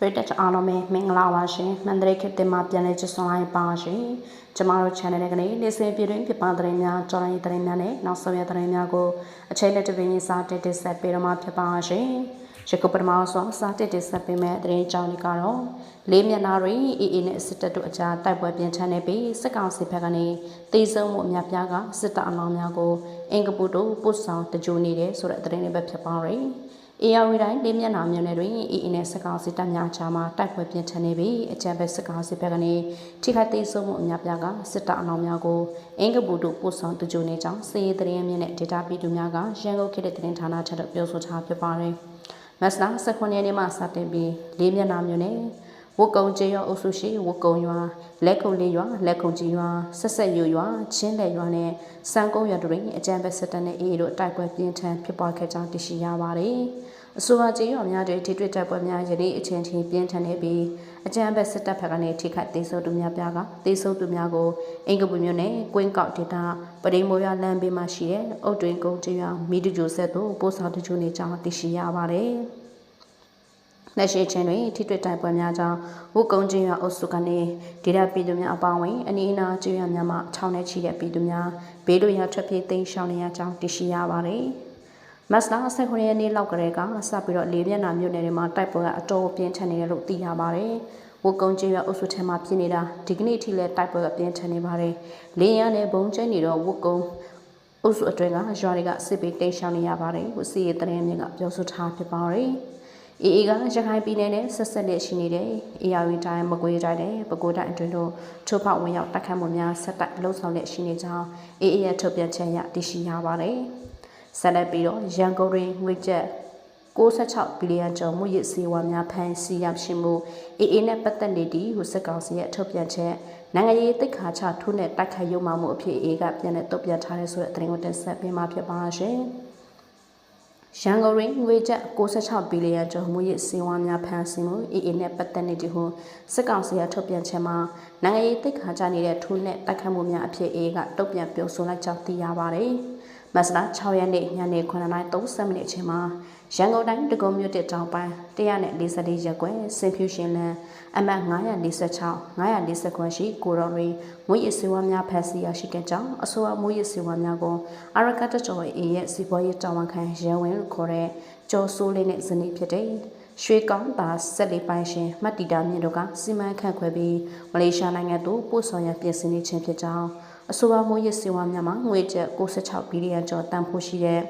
ပရိသတ်အားလုံးပဲမင်္ဂလာပါရှင်မန္တလေးခေတ်တင်မှာပြန်လည်ကြဆုံလိုက်ပါရှင်ကျမတို့ channel ရဲ့ကနေနေ့စဉ်ပြည်တွင်းပြပသတင်းများကြော်ရင်သတင်းများနဲ့နောက်ဆုံးရသတင်းများကိုအချိန်နဲ့တပင်းစာတက်တက်ဆက်ပေးတော့မှာဖြစ်ပါရှင်ရကုပထမဆုံးစာတက်တက်ဆက်ပေးမဲ့သတင်းကြောင်းတွေကတော့လေးမျက်နှာတွင်အေးအေးနဲ့စစ်တပ်တို့အကြားတိုက်ပွဲပြင်းထန်နေပြီးစစ်ကောင်စီဘက်ကနေတေဆုံးမှုအများပြားကစစ်တပ်အလောင်းများကိုအင်္ဂပူတို့ပို့ဆောင်တကြိုနေတယ်ဆိုတဲ့သတင်းတွေပဲဖြစ်ပါရယ် အေယာဝီတိုင်းလေးမျက်နှာမြို့နယ်တွင်အီအီနဲ့စကောင်စစ်တပ်များချာမှာတိုက်ပွဲပြင်းထန်နေပြီးအကြံပဲစကောင်စစ်ဘက်ကနေထိခိုက်သိမ်းဆုံးမှုအများပြားကစစ်တပ်အနောင်များကိုအင်္ဂပူတို့ပို့ဆောင်တကြိုနေကြောင်းစီရေးသတင်းမြင့်နဲ့ဒေတာပြည်သူများကရန်ကုန်ခေတ်တဲ့သတင်းဌာနထက်ပြောဆိုထားဖြစ်ပါတယ်။မက်စလာ19ရက်နေ့မှစတင်ပြီးလေးမျက်နှာမြို့နယ် ဝကုံကျေးရွာအုပ်စုရှိဝကုံရွာလက်ခုံလေးရွာလက်ခုံကြီးရွာဆက်ဆက်ရွရွာချင်းလက်ရွာနဲ့စံကုန်းရွာတို့တွင်အကြံပဲစစ်တပ်နဲ့အေးတို့တိုက်ပွဲပြင်းထန်ဖြစ်ပွားခဲ့ကြောင်းသိရှိရပါတယ်။အဆိုပါကျေးရွာများတွင်ထိတွေ့တိုက်ပွဲများယနေ့အချိန်ထိပြင်းထန်နေပြီးအကြံပဲစစ်တပ်ဘက်ကနေထိခိုက်သေးဆုံးသူများပြားကသေဆုံးသူများကိုအင်္ဂပူမြို့နယ်ကွင်းကောက်ဒေတာပရိမိုးရွာလမ်းဘေးမှာရှိတဲ့အုတ်တွင်ကုန်းကျေးရွာမိတူဂျိုဆက်သို့ပို့ဆောင်တချို့နေကြောင်းသိရှိရပါတယ်။ လက်ရှိချင်းတွင်ထိတွေ့တိုက်ပွဲများကြောင့်ဝုကုံချင်းရွာအုပ်စုကနေဒေတာပြည်သူများအပေါင်းဝင်အနီးအနားကျွော်များမှထောင်ထဲချီတဲ့ပြည်သူများဘေးလွရာထွက်ပြေးသိမ်းရှောင်နေရကြောင်းသိရှိရပါတယ်။မတ်လာ19ရက်နေ့လောက်ကလေးကစပြီးတော့လေးမျက်နှာမြို့နယ်တွေမှာတိုက်ပွဲကအတော်ပြင်းထန်နေတယ်လို့သိရပါတယ်။ဝုကုံကျွော်အုပ်စုထဲမှာဖြစ်နေတာဒီကနေ့အထိလည်းတိုက်ပွဲကပြင်းထန်နေပါတယ်။လေးရန်နဲ့ဘုံကျင်းနေတော့ဝုကုံအုပ်စုအတွင်းကရွာတွေကစစ်ပေးတိတ်ရှောင်နေရပါတယ်။ဟိုစီရတဲ့မြင့်ကပြောဆိုထားဖြစ်ပါတယ်။ အေအေကရခိုင်ပြည်နယ်နဲ့ဆက်ဆက်လက်ရှိနေတဲ့အေယာဝီတိုင်းမကွေးတိုင်းနဲ့ပဲခူးတိုင်းအတွင်းတို့ထုတ်ဖောက်ဝင်ရောက်တိုက်ခတ်မှုများဆက်တိုက်လှုပ်ဆောင်လက်ရှိနေကြောင်းအေအေရဲ့ထုတ်ပြန်ချက်ရသိရှိရပါတယ်။ဆက်လက်ပြီးတော့ရန်ကုန်တွင်ငွေကျပ်66ဘီလီယံကျော်မှုရစ်စေဝါများဖန်ဆီးရရှိမှုအေအေနဲ့ပတ်သက်နေသည့်ဟိုစက်ကောင်စီရဲ့ထုတ်ပြန်ချက်နိုင်ငံရေးတိတ်ခါချထိုးနဲ့တိုက်ခိုက်ရုံမှမှုအဖြစ်အေကပြန်တဲ့တုတ်ပြန်ထားတဲ့ဆိုတဲ့သတင်းကိုတင်ဆက်ပေးမှာဖြစ်ပါရှင်။ ရန်ကုန်ရင်းငွေကျပ်66ဘီလီယံကျော်မှုရေးစီဝါများဖန်ဆင်းမှု AA နဲ့ပတ်သက်နေသည်ဟုစစ်ကောင်စီကထုတ်ပြန်ချက်မှာနိုင်ငံရေးတိတ်ခါကြနေတဲ့ထိုးနဲ့တိုက်ခတ်မှုများအဖြစ် AA ကတုံ့ပြန်ပြောဆိုလိုက်ကြောင်းသိရပါတယ်။ မတ်လ6ရက်နေ့ညနေ9:30မိနစ်အချိန်မှာရန်ကုန်တိုင်းဒဂုံမြို့တစ်တောင်ပိုင်း144ရက်ကွယ်စင်ဖြူရှင်လန်အမှတ်946 940ခွန်ရှိကိုရော်ရီမွေးရစေဝါများဖက်စီရရှိခဲ့ကြောင်းအဆိုအမွေးရစေဝါများကိုအရကတကျော်အေရဲ့စီပွားရေးတာဝန်ခံရဲဝင်လို့ခေါ်တဲ့ကျော်ဆိုးလေးနဲ့ဇနီးဖြစ်တဲ့ရွှေကောင်းပါဆက်လေးပိုင်းရှင်မတ်တီတာမြင့်တို့ကစီမံခန့်ခွဲပြီးမလေးရှားနိုင်ငံသို့ပို့ဆောင်ရပြင်ဆင်နေခြင်းဖြစ်ကြောင်း အဆိုပါမွေးရစေဝါများမှာငွေကျပ်66ဘီလီယံကျော်တန်ဖိုးရှိတဲ့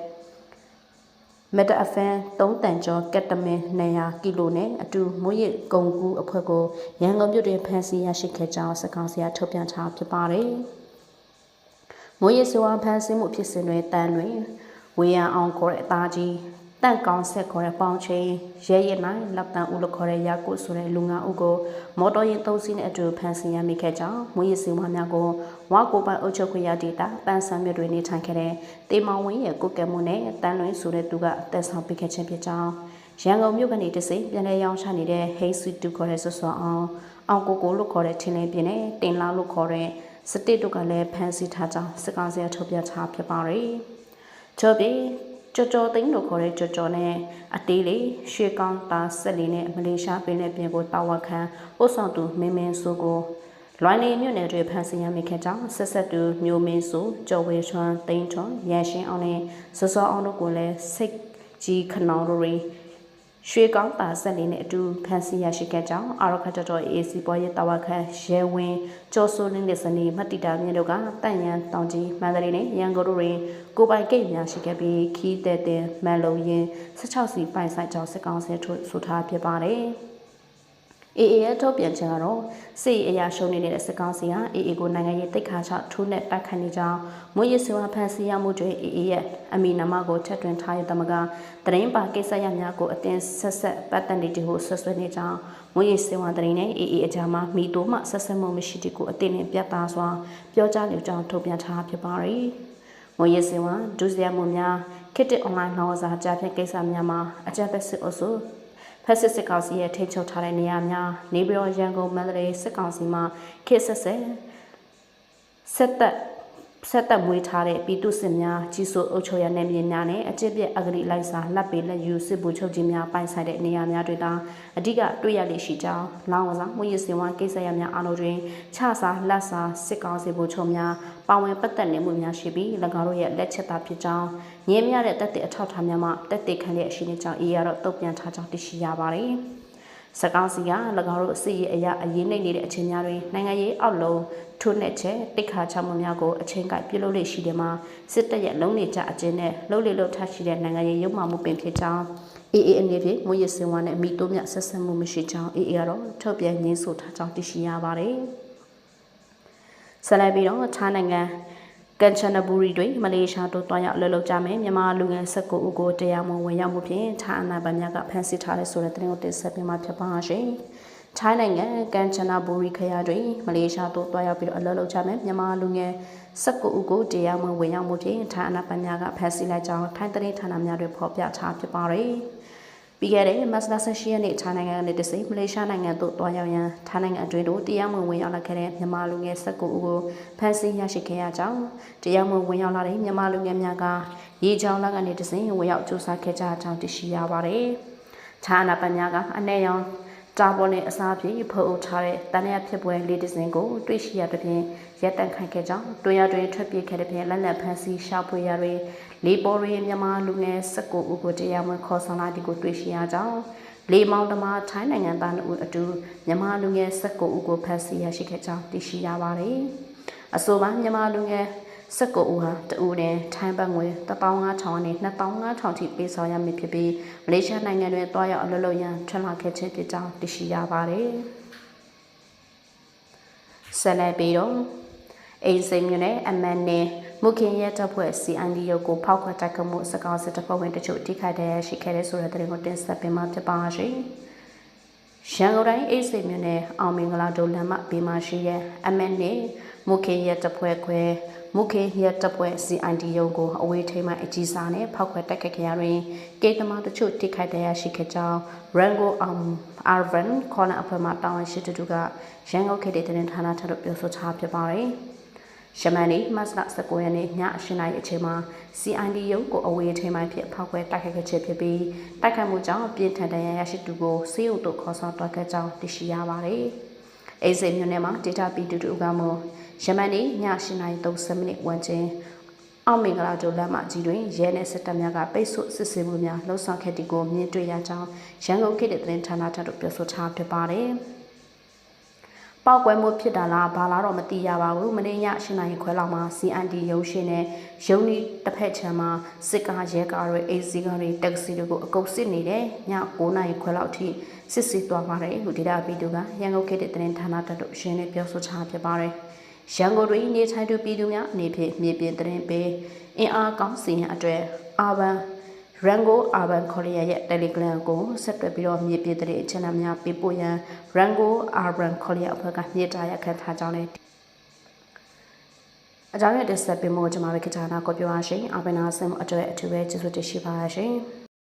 မက်တာအဖန်3တန်ကျော်ကက်တမင်200ကီလိုနဲ့အတူမွေးရကုံကူအဖွဲကိုရန်ကုန်မြို့တွင်ဖမ်းဆီးရရှိခဲ့ကြောင်းစကောင်စီကထုတ်ပြန်ထားဖြစ်ပါတယ်။မွေးရစွာဖမ်းဆီးမှုဖြစ်စဉ်တွေတန်တွင်ဝေယံအောင်ခေါ်တဲ့အသားကြီး တန့်ကောင်းဆက်ခေါ်တဲ့ပေါင်ချင်းရဲရဲနိုင်လက်တန်ဦးလို့ခေါ်တဲ့ရာကုဆိုတဲ့လူငါဦးကိုမော်တော်ယာဉ်သုံးစီးနဲ့အတူဖမ်းဆီးရမိခဲ့ကြောင်းမွေးရစီဝါများကိုဝါကိုပိုင်အုပ်ချုပ်ခွင့်ရဒေတာပန်းဆန်းမြတွေနေထိုင်ခဲ့တဲ့တေမောင်ဝင်းရဲ့ကုကဲမှုနဲ့တန်လွင်ဆိုတဲ့သူကတက်ဆောင်ပေးခဲ့ခြင်းဖြစ်ကြောင်းရန်ကုန်မြို့ကနေတစိပြန်လဲရောင်းချနေတဲ့ဟိတ်ဆွီတူခေါ်တဲ့ဆွဆွအောင်အောင်ကိုကိုလို့ခေါ်တဲ့ထင်းလေးပြင်းနဲ့တင်လာလို့ခေါ်တဲ့စတစ်တို့ကလည်းဖမ်းဆီးထားကြောင်းစစ်ကောင်စီအထုတ်ပြထားဖြစ်ပါတယ်။ချို့ပြီး ကြော်ကြော်သိန်းလို့ခေါ်တဲ့ကြော်ကြော်နဲ့အတေးလေးရွှေကောင်းသားဆက်လေးနဲ့မလေးရှားပင်နဲ့ပြင်ကိုတာဝခံပို့ဆောင်သူမင်းမင်းဆိုကိုလွိုင်းနေမြို့နယ်တွေဖန်ဆင်းရမိခဲ့ကြောင်းဆက်ဆက်တူမျိုးမင်းဆိုကျော်ဝေချွမ်းတိန်ထွန်ရန်ရှင်းအောင်နဲ့စောစောအောင်တို့ကိုလည်းစိတ်ကြီးခနောင်တို့ရွှေ ကောင်းတာဆက်လေးနဲ့အတူဖန်ဆီးရရှိခဲ့ကြောင်းအာရခတတော် AC ပေါ်ရဲ့တာဝခရဲဝင်းကျော်စိုးလင်းတဲ့စနေမတ်တီတာမြင့်တို့ကတန့်ရန်တောင်ကြီးမန္တလေးနဲ့ရန်ကုန်တို့တွင်ကိုပိုင်ကိတ်များရှိခဲ့ပြီးခီးတဲ့တဲ့မန်လုံရင်16စီပိုင်ဆိုင်ကြောင်းစစ်ကောင်စီထုတ်ဆိုထားဖြစ်ပါတယ်။ AA ရဲ့ထုတ်ပြန်ချက်ကတော့စစ်အရာရှုံးနေတဲ့စစ်ကောင်စီဟာ AA ကိုနိုင်ငံရေးတိတ်ခါချထိုးနဲ့တိုက်ခတ်နေကြောင်းမွေးရစေဝါဖန်ဆီးရမှုတွေ AA ရဲ့အမီနာမကိုထက်တွင်ထားရတဲ့မကတရင်ပါကိစ္စရများကိုအတင်းဆက်ဆက်ပတ်သက်နေတယ်ဟုဆွဆွနေကြောင်းမွေးရစေဝါတရင်နဲ့ AA အကြမ်းမှာမိတိုးမှဆက်ဆက်မှုမရှိတဲ့ကိုအတင်းနဲ့ပြတ်သားစွာပြောကြားလိုကြောင်းထုတ်ပြန်ထားဖြစ်ပါရယ်မွေးရစေဝါဒုစရမှုများခေတ်တစ်အွန်လိုင်းနှောစာကြားဖြတ်ကိစ္စများမှာအကြမ်းဖက်စစ်အုပ်စု ဖက်စစ်စစ်ကောင်စီရဲ့ထိချုပ်ထားတဲ့နေရာများနေပြည်တော်ရန်ကုန်မန္တလေးစစ်ကောင်စီမှခေတ်ဆက်ဆက်ဆက်သက် ဆက်သက်မွေးထားတဲ့ပြည်သူစစ်များကြီးစိုးအုပ်ချုပ်ရနယ်မြေများနဲ့အကျစ်ပြက်အဂတိလိုက်စာလက်ပေလက်ယူစစ်ဗိုလ်ချုပ်ကြီးများပိုင်ဆိုင်တဲ့နေရာများတွေသာအဓိကတွေ့ရလေရှိကြောင်းလောင်းဝစားမှုရစင်ဝါကိစ္စရများအားလုံးတွင်ခြစာလက်စာစစ်ကောင်စီဗိုလ်ချုပ်များပါဝင်ပတ်သက်နေမှုများရှိပြီး၎င်းတို့ရဲ့လက်ချက်သာဖြစ်ကြောင်းငင်းမြတဲ့တက်တဲ့အထောက်အထားများမှတက်တဲ့ခံတဲ့အရှိနေကြောင်းအေးရတော့တုတ်ပြန်ထားကြောင်းသိရှိရပါတယ်။ စကောင်းစီက၎င်းတို့အစီအရာအရေးနှိမ့်နေတဲ့အချိန်များတွင်နိုင်ငံရေးအောက်လုံးထိုးနှက်ချက်တိတ်ခါချမှုများကိုအချိန်ကပြုလုပ်လေရှိတယ်မှာစစ်တပ်ရဲ့လုံးနေကြအကျဉ်းနဲ့လှုပ်လေလှုပ်ထရှိတဲ့နိုင်ငံရေးရုပ်မှမှုပင်ဖြစ်ကြောင်းအေးအေးအနေဖြင့်မွေးရစင်ဝါနဲ့မိတိုးမြဆက်ဆက်မှုမရှိကြောင်းအေးအေးကတော့ထုတ်ပြန်ငင်းဆိုထားကြောင်းသိရှိရပါတယ်ဆက်လက်ပြီးတော့ခြားနိုင်ငံ ကန်ချနဘူရီတွင်မလေးရှားတို့တွားရောက်လှုပ်လှုပ်ကြမယ်မြန်မာလူငယ်19ဦးကိုတရားမဝင်ရောက်မှုဖြင့်ထိုင်းအနာပိုင်များကဖမ်းဆီးထားတဲ့ဆိုတဲ့သတင်းကိုတင်ဆက်ပေးမှာဖြစ်ပါရှင်။ထိုင်းနိုင်ငံကန်ချနဘူရီခရိုင်တွင်မလေးရှားတို့တွားရောက်ပြီးတော့အလှုပ်လှုပ်ကြမယ်မြန်မာလူငယ်19ဦးကိုတရားမဝင်ရောက်မှုဖြင့်ထိုင်းအနာပိုင်များကဖမ်းဆီးလိုက်ကြောင်းထိုင်းသတင်းဌာနများတွင်ဖော်ပြထားဖြစ်ပါရယ်။ ပြီးခဲ့တဲ့မတ်လ18ရက်နေ့ထိုင်းနိုင်ငံကနေတစိမလေးရှားနိုင်ငံသို့တွားရောက်ရန်ထိုင်းနိုင်ငံအတွင်းသို့တရားမဝင်ဝင်ရောက်လာခဲ့တဲ့မြန်မာလူငယ်19ဦးကိုဖမ်းဆီးရရှိခဲ့ရကြောင်းတရားမဝင်ဝင်ရောက်လာတဲ့မြန်မာလူငယ်များကရေချောင်းလက်ကနေတစိဝင်ရောက်ကြိုးစားခဲ့ကြကြောင်းသိရှိရပါတယ်။ထိုင်းအနာပညာကအ내ရောင် တာပေါ်နဲ့အစားပြေဖုတ်အုပ်ထားတဲ့တန်ရဖြစ်ပွဲလေးတစ်စင်းကိုတွေ့ရှိရတဲ့ဖြင့်ရက်တန့်ခိုင်ခဲ့ကြောင်းတွင်ရတွင်ထွက်ပြေးခဲ့တဲ့ဖြင့်လက်လက်ဖမ်းဆီးရှာဖွေရတွင်လေးပေါ်ရီမြန်မာလူငယ်19ဦးကိုတရားမခေါ်ဆောင်လာဒီကိုတွေ့ရှိရကြောင်းလေမောင်တမထိုင်းနိုင်ငံသားတို့အတူမြန်မာလူငယ်19ဦးကိုဖမ်းဆီးရရှိခဲ့ကြောင်းသိရှိရပါတယ်။အဆိုပါမြန်မာလူငယ် 19ဦးဟာတဦးနဲ့ထိုင်းဘတ်ငွေ15000နဲ့2500ထိပေးဆောင်ရမည်ဖြစ်ပြီးမလေးရှားနိုင်ငံတွင်တွားရောက်အလုပ်လုပ်ရန်ထွက်လာခဲ့ခြင်းဖြစ်ကြောင်းသိရှိရပါတယ်။ဆက်လက်ပြီးတော့အိမ်စိမ်မြို့နယ်အမန်နယ်မုခင်ရဲတပ်ဖွဲ့ CND ရုပ်ကိုဖောက်ခွက်တိုက်ခတ်မှုစကောင်းစစ်တပ်ဖွဲ့ဝင်တချို့ထိခိုက်တဲ့ရှိခဲ့တဲ့ဆိုတဲ့သတင်းကိုတင်ဆက်ပေးမှာဖြစ်ပါရှင်။ရန်ကုန်တိုင်းအိမ်စိမ်မြို့နယ်အောင်မင်္ဂလာဒိုလမ်းမဘေးမှာရှိတဲ့အမန်နယ်မုခင်ရဲတပ်ဖွဲ့ခွဲ မုခေရတပ်ဖွဲ့ CID ရုံးကိုအဝေးထိမှအကြီးစားနဲ့ဖောက်ခွဲတိုက်ခတ်ကြရတွင်ကေတမတချို့ထိခိုက်တရားရှိခဲ့ကြောင်း Rango um Arvan ခေါ်နအဖွဲ့မှတာဝန်ရှိသူတို့ကရန်ကုန်ခေတ်တဲ့တင်ဌာနထပ်ပြောဆိုထားဖြစ်ပါတယ်။ရှမန်နီမတ်လ19ရက်နေ့ည8:00နာရီအချိန်မှာ CID ရုံးကိုအဝေးထိမှဖြစ်ဖောက်ခွဲတိုက်ခတ်ခဲ့ခြင်းဖြစ်ပြီးတိုက်ခတ်မှုကြောင့်ပြင်းထန်တရားရရှိသူကိုစေယုံတို့ခေါ်ဆောင်တွားခဲ့ကြောင်းသိရှိရပါတယ်။အိစိမြို့နယ်မှာဒေတာပီတူတူကမှ ယမန်နေ့ည8:30မိနစ်ဝန်းကျင်အောင်မင်္ဂလာတို့လမ်းမကြီးတွင်ရဲနဲ့စစ်တပ်များကပိတ်ဆို့စစ်ဆေးမှုများလှုံ့ဆော်ခဲ့တဲ့ကိုမြင်တွေ့ရကြောင်းရန်ကုန်ခေတ်တဲ့သတင်းဌာနထံသို့ပြောဆိုထားဖြစ်ပါတယ်။ပောက်ကွဲမှုဖြစ်တာလားဘာလားတော့မသိရပါဘူးမနေ့ည၈နာရီခွဲလောက်မှာ CND ရုံးရှင်နဲ့ရုံးနီတစ်ဖက်ချမ်းမှာစစ်ကားရဲကားတွေအေးစီကားတွေတက္ကစီတွေကိုအကုပ်စစ်နေတယ်ည9နာရီခွဲလောက်ထိစစ်ဆေးသွားပါတယ်ဟုဒေတာဗီဒီယိုကရန်ကုန်ခေတ်တဲ့သတင်းဌာနထံသို့ရှင်းလင်းပြောဆိုထားဖြစ်ပါတယ်။ ရန်ကုန်တွင်နေထိုင်သူပြည်သူများအနေဖြင့်မြေပြင်သတင်းပေးအင်အားကောင်းစီရင်အတွက်အာဘန်ရန်ကိုအာဘန်ခေါ်ရရဲ့ Telegram ကိုဆက်သွယ်ပြီးတော့မြေပြင်သတင်းအချက်အလက်များပေးပို့ရန် Rango Urban ခေါ်ရအဖွဲ့ကမြေတားရခန့်ထားကြောင်းလည်းအကြောင်းရတဲ့ဆက်ပေးမှုကိုကျွန်မတို့ကကြာနာကိုပြောပါရှင်။အပင်နာဆင်မှုအတွက်အထူးပဲကျေးဇူးတင်ရှိပါရှင်။